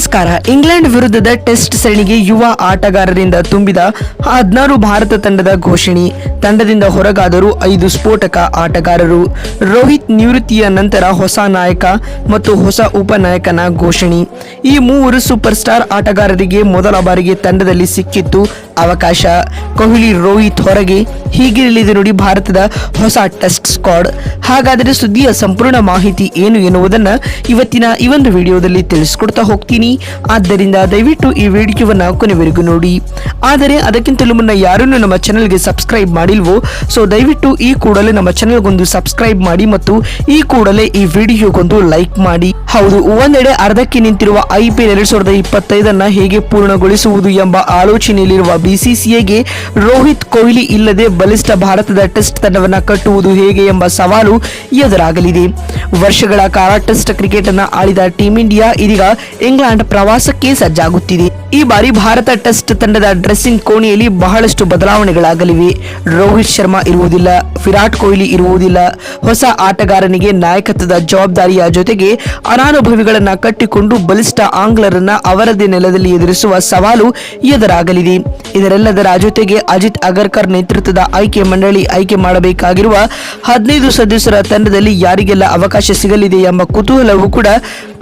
ನಮಸ್ಕಾರ. ಇಂಗ್ಲೆಂಡ್ ವಿರುದ್ಧದ ಟೆಸ್ಟ್ ಸರಣಿಗೆ ಯುವ ಆಟಗಾರರಿಂದ ತುಂಬಿದ ಹದಿನಾರು ಭಾರತ ತಂಡದ ಘೋಷಣೆ. ತಂಡದಿಂದ ಹೊರಗಾದರು ಐದು ಸ್ಫೋಟಕ ಆಟಗಾರರು. ರೋಹಿತ್ ನಿವೃತ್ತಿಯ ನಂತರ ಹೊಸ ನಾಯಕ ಮತ್ತು ಹೊಸ ಉಪನಾಯಕನ ಘೋಷಣೆ. ಈ ಮೂವರು ಸೂಪರ್ ಸ್ಟಾರ್ ಆಟಗಾರರಿಗೆ ಮೊದಲ ಬಾರಿಗೆ ತಂಡದಲ್ಲಿ ಸಿಕ್ಕಿತ್ತು ಅವಕಾಶ. ಕೊಹ್ಲಿ, ರೋಹಿತ್ ಹೊರಗೆ. ಹೀಗಿರಲಿದೆ ನೋಡಿ ಭಾರತದ ಹೊಸ ಟೆಸ್ಟ್ ಸ್ಕ್ವಾಡ್. ಹಾಗಾದರೆ ಸುದ್ದಿಯ ಸಂಪೂರ್ಣ ಮಾಹಿತಿ ಏನು ಎನ್ನುವುದನ್ನು ಇವತ್ತಿನ ಈ ಒಂದು ವಿಡಿಯೋದಲ್ಲಿ ತಿಳಿಸ್ಕೊಡ್ತಾ ಹೋಗ್ತೀನಿ. ಆದ್ದರಿಂದ ದಯವಿಟ್ಟು ಈ ವಿಡಿಯೋವನ್ನ ಕೊನೆವರೆಗೂ ನೋಡಿ. ಆದರೆ ಅದಕ್ಕಿಂತಲೂ ಮುನ್ನ ಯಾರನ್ನು ನಮ್ಮ ಚಾನೆಲ್ಗೆ ಸಬ್ಸ್ಕ್ರೈಬ್ ಮಾಡಿಲ್ವೋ, ಸೊ ದಯವಿಟ್ಟು ಈ ಕೂಡಲೇ ನಮ್ಮ ಚಾನೆಲ್ಗೊಂದು ಸಬ್ಸ್ಕ್ರೈಬ್ ಮಾಡಿ ಮತ್ತು ಈ ಕೂಡಲೇ ಈ ವಿಡಿಯೋಗೊಂದು ಲೈಕ್ ಮಾಡಿ. ಹೌದು, ಒಂದೆಡೆ ಅರ್ಧಕ್ಕೆ ನಿಂತಿರುವ ಐ ಪಿ ಎಲ್ ಎರಡ್ ಸಾವಿರದ ಇಪ್ಪತ್ತೈದನ್ನ ಹೇಗೆ ಪೂರ್ಣಗೊಳಿಸುವುದು ಎಂಬ ಆಲೋಚನೆಯಲ್ಲಿರುವ ಬಿಸಿಸಿಐಗೆ ರೋಹಿತ್ ಕೊಹ್ಲಿ ಇಲ್ಲದೆ ಬಲಿಷ್ಠ ಭಾರತದ ಟೆಸ್ಟ್ ತಂಡವನ್ನ ಕಟ್ಟುವುದು ಹೇಗೆ ಎಂಬ ಸವಾಲು ಎದುರಾಗಲಿದೆ. ವರ್ಷಗಳ ಕಾಲ ಟೆಸ್ಟ್ ಕ್ರಿಕೆಟ್ ಅನ್ನು ಆಳಿದ ಟೀಂ ಇಂಡಿಯಾ ಇದೀಗ ಇಂಗ್ಲೆಂಡ್ ಪ್ರವಾಸಕ್ಕೆ ಸಜ್ಜಾಗುತ್ತಿದೆ. ಈ ಬಾರಿ ಭಾರತ ಟೆಸ್ಟ್ ತಂಡದ ಡ್ರೆಸ್ಸಿಂಗ್ ಕೋಣೆಯಲ್ಲಿ ಬಹಳಷ್ಟು ಬದಲಾವಣೆಗಳಾಗಲಿವೆ. ರೋಹಿತ್ ಶರ್ಮಾ ಇರುವುದಿಲ್ಲ, ವಿರಾಟ್ ಕೊಹ್ಲಿ ಇರುವುದಿಲ್ಲ. ಹೊಸ ಆಟಗಾರನಿಗೆ ನಾಯಕತ್ವದ ಜವಾಬ್ದಾರಿಯ ಜೊತೆಗೆ ಅನಾನುಭವಿಗಳನ್ನ ಕಟ್ಟಿಕೊಂಡು ಬಲಿಷ್ಠ ಆಂಗ್ಲರನ್ನ ಅವರದೇ ನೆಲದಲ್ಲಿ ಎದುರಿಸುವ ಸವಾಲು ಎದುರಾಗಲಿದೆ. ಇದರೆಲ್ಲದರ ಜೊತೆಗೆ ಅಜಿತ್ ಅಗರ್ಕರ್ ನೇತೃತ್ವದ ಆಯ್ಕೆ ಮಂಡಳಿ ಆಯ್ಕೆ ಮಾಡಬೇಕಾಗಿರುವ ಹದಿನೈದು ಸದಸ್ಯರ ತಂಡದಲ್ಲಿ ಯಾರಿಗೆಲ್ಲ ಅವಕಾಶ ಸಿಗಲಿದೆ ಎಂಬ ಕುತೂಹಲವೂ ಕೂಡ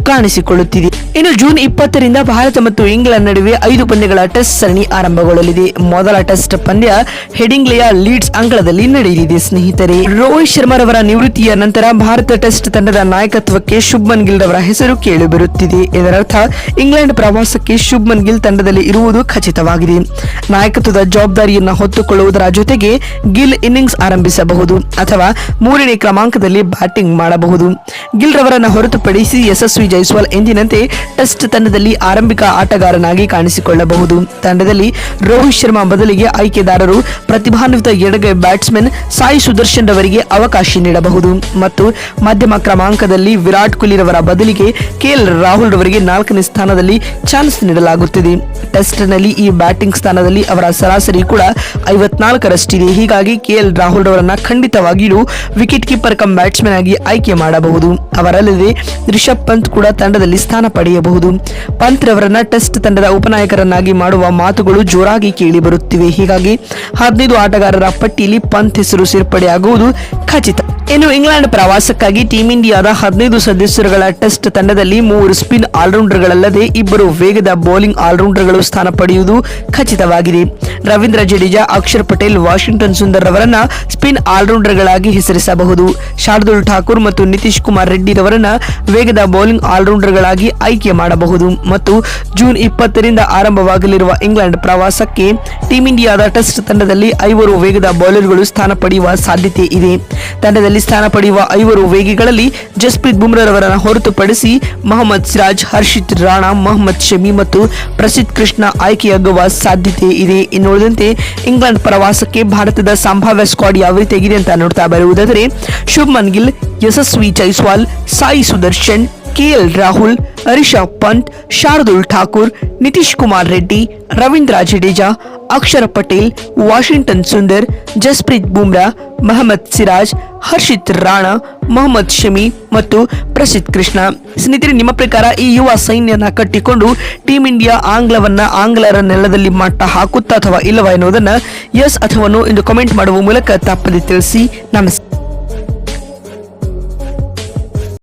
ಕಾಣಿಸಿಕೊಳ್ಳುತ್ತಿದೆ. ಇನ್ನು ಜೂನ್ ಇಪ್ಪತ್ತರಿಂದ ಭಾರತ ಮತ್ತು ಇಂಗ್ಲೆಂಡ್ ನಡುವೆ ಐದು ಪಂದ್ಯಗಳ ಟೆಸ್ಟ್ ಸರಣಿ ಆರಂಭಗೊಳ್ಳಲಿದೆ. ಮೊದಲ ಟೆಸ್ಟ್ ಪಂದ್ಯ ಹೆಡಿಂಗ್ಲೆಯ ಲೀಡ್ಸ್ ಅಂಗಳದಲ್ಲಿ ನಡೆಯಲಿದೆ. ಸ್ನೇಹಿತರೆ, ರೋಹಿತ್ ಶರ್ಮಾರವರ ನಿವೃತ್ತಿಯ ನಂತರ ಭಾರತ ಟೆಸ್ಟ್ ತಂಡದ ನಾಯಕತ್ವಕ್ಕೆ ಶುಭ್ಮನ್ ಗಿಲ್ ರವರ ಹೆಸರು ಕೇಳಿಬರುತ್ತಿದೆ. ಇದರರ್ಥ, ಇಂಗ್ಲೆಂಡ್ ಪ್ರವಾಸಕ್ಕೆ ಶುಭ್ಮನ್ ಗಿಲ್ ತಂಡದಲ್ಲಿ ಇರುವುದು ಖಚಿತವಾಗಿದೆ. ನಾಯಕತ್ವದ ಜವಾಬ್ದಾರಿಯನ್ನು ಹೊತ್ತುಕೊಳ್ಳುವುದರ ಜೊತೆಗೆ ಗಿಲ್ ಇನ್ನಿಂಗ್ಸ್ ಆರಂಭಿಸಬಹುದು ಅಥವಾ ಮೂರನೇ ಕ್ರಮಾಂಕದಲ್ಲಿ ಬ್ಯಾಟಿಂಗ್ ಮಾಡಬಹುದು. ಗಿಲ್ ರವರನ್ನು ಹೊರತುಪಡಿಸಿ ಯಶಸ್ವಿ ಜೈಸ್ವಾಲ್ ಎಂದಿನಂತೆ ಟೆಸ್ಟ್ ತಂಡದಲ್ಲಿ ಆರಂಭಿಕ ಆಟಗಾರನಾಗಿ ಕಾಣಿಸಿಕೊಳ್ಳಬಹುದು. ತಂಡದಲ್ಲಿ ರೋಹಿತ್ ಶರ್ಮಾ ಬದಲಿಗೆ ಆಯ್ಕೆದಾರರು ಪ್ರತಿಭಾನ್ವಿತ ಎಡಗೈ ಬ್ಯಾಟ್ಸ್ಮನ್ ಸಾಯಿ ಸುದರ್ಶನ್ ರವರಿಗೆ ಅವಕಾಶ ನೀಡಬಹುದು. ಮತ್ತು ಮಧ್ಯಮ ಕ್ರಮಾಂಕದಲ್ಲಿ ವಿರಾಟ್ ಕೊಹ್ಲಿ ರವರ ಬದಲಿಗೆ ಕೆಎಲ್ ರಾಹುಲ್ ರವರಿಗೆ ನಾಲ್ಕನೇ ಸ್ಥಾನದಲ್ಲಿ ಚಾನ್ಸ್ ನೀಡಲಾಗುತ್ತಿದೆ. ಟೆಸ್ಟ್ನಲ್ಲಿ ಈ ಬ್ಯಾಟಿಂಗ್ ಸ್ಥಾನದಲ್ಲಿ ಅವರ ಸರಾಸರಿ ಕೂಡ ಐವತ್ನಾಲ್ಕರಷ್ಟಿದೆ. ಹೀಗಾಗಿ ಕೆಎಲ್ ರಾಹುಲ್ ರವರನ್ನ ಖಂಡಿತವಾಗಿಯೂ ವಿಕೆಟ್ ಕೀಪರ್ ಕಮ್ ಬ್ಯಾಟ್ಸ್ಮನ್ ಆಗಿ ಆಯ್ಕೆ ಮಾಡಬಹುದು. ಅವರಲ್ಲದೆ ರಿಷಬ್ ಪಂತ್ ಕೂಡ ತಂಡದಲ್ಲಿ ಸ್ಥಾನ ಪಡೆಯಬಹುದು. ಪಂತ್ ರವರನ್ನ ಟೆಸ್ಟ್ ತಂಡದ ಉಪನಾಯಕರನ್ನಾಗಿ ಮಾಡುವ ಮಾತುಗಳು ಜೋರಾಗಿ ಕೇಳಿ ಬರುತ್ತಿವೆ. ಹೀಗಾಗಿ ಹದಿನೈದು ಆಟಗಾರರ ಪಟ್ಟಿಯಲ್ಲಿ ಪಂತ್ ಹೆಸರು ಸೇರ್ಪಡೆಯಾಗುವುದು ಖಚಿತ. ಇನ್ನು ಇಂಗ್ಲೆಂಡ್ ಪ್ರವಾಸಕ್ಕಾಗಿ ಟೀಂ ಇಂಡಿಯಾದ ಹದಿನೈದು ಸದಸ್ಯರುಗಳ ಟೆಸ್ಟ್ ತಂಡದಲ್ಲಿ ಮೂವರು ಸ್ಪಿನ್ ಆಲ್ರೌಂಡರ್ಗಳಲ್ಲದೆ ಇಬ್ಬರು ವೇಗದ ಬೌಲಿಂಗ್ ಆಲ್ರೌಂಡರ್ಗಳು ಸ್ಥಾನ ಪಡೆಯುವುದು ಖಚಿತವಾಗಿದೆ. ರವೀಂದ್ರ ಜಡೇಜಾ, ಅಕ್ಷರ್ ಪಟೇಲ್, ವಾಷಿಂಗ್ಟನ್ ಸುಂದರ್ ರವರನ್ನ ಸ್ಪಿನ್ ಆಲ್ರೌಂಡರ್ಗಳಾಗಿ ಹೆಸರಿಸಬಹುದು. ಶಾರ್ದುಲ್ ಠಾಕೂರ್ ಮತ್ತು ನಿತೀಶ್ ಕುಮಾರ್ ರೆಡ್ಡಿ ರವರನ್ನ ವೇಗದ ಬೌಲಿಂಗ್ ಆಲ್ರೌಂಡರ್ಗಳಾಗಿ ಆಯ್ಕೆ ಮಾಡಬಹುದು. ಮತ್ತು ಜೂನ್ ಇಪ್ಪತ್ತರಿಂದ ಆರಂಭವಾಗಲಿರುವ ಇಂಗ್ಲೆಂಡ್ ಪ್ರವಾಸಕ್ಕೆ ಟೀಂ ಇಂಡಿಯಾದ ಟೆಸ್ಟ್ ತಂಡದಲ್ಲಿ ಐವರು ವೇಗದ ಬೌಲರ್ಗಳು ಸ್ಥಾನ ಪಡೆಯುವ ಸಾಧ್ಯತೆ ಇದೆ. ತಂಡದಲ್ಲಿ ಸ್ಥಾನ ಪಡೆಯುವ ಐವರು ವೇಗಿಗಳಲ್ಲಿ ಜಸ್ಪ್ರೀತ್ ಬುಮ್ರಾರವರನ್ನು ಹೊರತುಪಡಿಸಿ ಮೊಹಮ್ಮದ್ ಸಿರಾಜ್, ಹರ್ಷಿತ್ ರಾಣಾ, ಮೊಹಮ್ಮದ್ ಶಮಿ ಮತ್ತು ಪ್ರಸಿದ್ಧ ಕೃಷ್ಣ ಆಯ್ಕೆಯಾಗುವ ಸಾಧ್ಯತೆ ಇದೆ ಎನ್ನುವುದಂತೆ ಇಂಗ್ಲೆಂಡ್ ಪ್ರವಾಸಕ್ಕೆ ಭಾರತದ ಸಂಭಾವ್ಯ ಸ್ಕ್ವಾಡ್ ಯಾವ ರೀತಿಯಾಗಿದೆ ಅಂತ ನೋಡ್ತಾ ಬರುವುದಾದರೆ ಶುಭ್ಮನ್ ಗಿಲ್, ಯಶಸ್ವಿ ಜೈಸ್ವಾಲ್ ಸಾಯಿ ಸುದರ್ಶನ್ ಕೆಎಲ್ ರಾಹುಲ್ ರಿಷಬ್ ಪಂತ್, ಶಾರ್ದುಲ್ ಠಾಕೂರ್, ನಿತೀಶ್ ಕುಮಾರ್ ರೆಡ್ಡಿ, ರವೀಂದ್ರ ಜಡೇಜಾ, ಅಕ್ಷರ ಪಟೇಲ್, ವಾಷಿಂಗ್ಟನ್ ಸುಂದರ್, ಜಸ್ಪ್ರೀತ್ ಬುಮ್ರಾ, ಮೊಹಮ್ಮದ್ ಸಿರಾಜ್, ಹರ್ಷಿತ್ ರಾಣಾ, ಮೊಹಮ್ಮದ್ ಶಮಿ ಮತ್ತು ಪ್ರಸಿದ್ಧ ಕೃಷ್ಣ. ಸ್ನೇಹಿತರೆ, ನಿಮ್ಮ ಪ್ರಕಾರ ಈ ಯುವ ಸೈನ್ಯನ ಕಟ್ಟಿಕೊಂಡು ಟೀಮ್ ಇಂಡಿಯಾ ಆಂಗ್ಲವನ್ನ ಆಂಗ್ಲರ ನೆಲದಲ್ಲಿ ಮಟ್ಟ ಹಾಕುತ್ತಾ ಅಥವಾ ಇಲ್ಲವ ಎನ್ನುವುದನ್ನು ಎಸ್ ಅಥವಾ ನೋ ಕಮೆಂಟ್ ಮಾಡುವ ಮೂಲಕ ತಪ್ಪದೆ ತಿಳಿಸಿ. ನಮಸ್ಕಾರ.